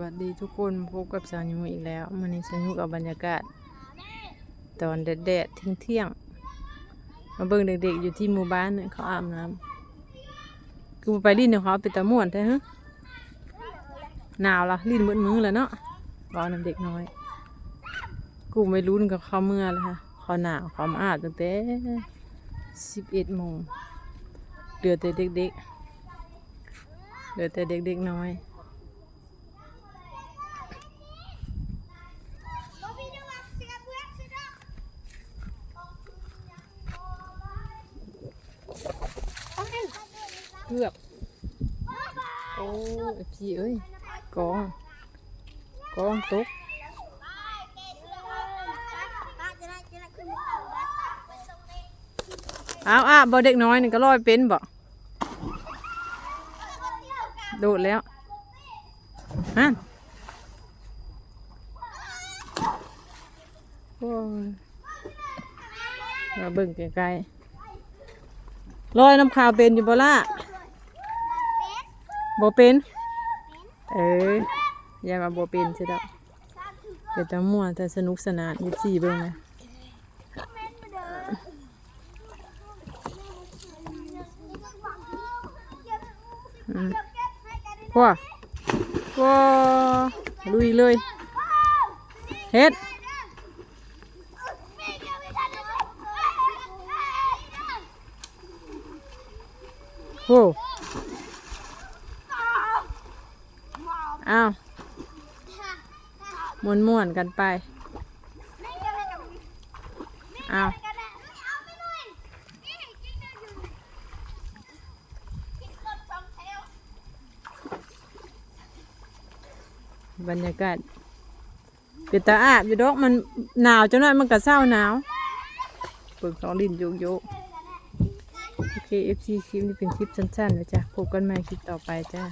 วัสดีทุกคนพบกับสาวยูอีกแล้วมันนี้สนุกกับบรรยากาศ ตอนแดดๆทิ้งเที่ยงๆมาเบิ่งเด็กๆอยู่ที่หมู่บ้านเนี่ยเขาอาบน้ำกูไปลิ้นของเขาเป็นตะม่วนแท้ฮะหนาวละลิ้นมืดมือแล้วเนาะบอกน้ำเด็กน้อย กูไม่รู้กับเขาเมื่อเลยค่ะเขาหนาวเขามาอาบตั้งแต่สิบเอ็ดโมงเหลือดแต่เด็กๆเหลือดแต่เด็กๆน้อย กือบ โอ้ยพี่เอ้ยกองกองตกอ้าวอะบ่เด็กน้อยนี่ก็ลอยเป็นบ่โดดแล้วฮะโอ้ยมาเบิ่งไกลๆลอยน้ำขาวเป็นอยู่บ่ล่ะ บ่เป็นเอออย่ามาบ่เป็นสิดอกเดี๋ยวจะม่วแต่สนุกสนานยี่สี่เบิ่งนะอืมว้าวลุยเลยเฮ็ดโอ้ อ้าวมวนม่วนกันไปอ้าวบรรยากาศเป็นตาอาบอยู่ดอกมันหนาวจังหน่อยมันก็เศร้าหนาวเปิดของดินโยกโยกโอเค FC คลิปนี้เป็นคลิปสั้นๆนะจ๊ะพบกันใหม่คลิปต่อไปจ้า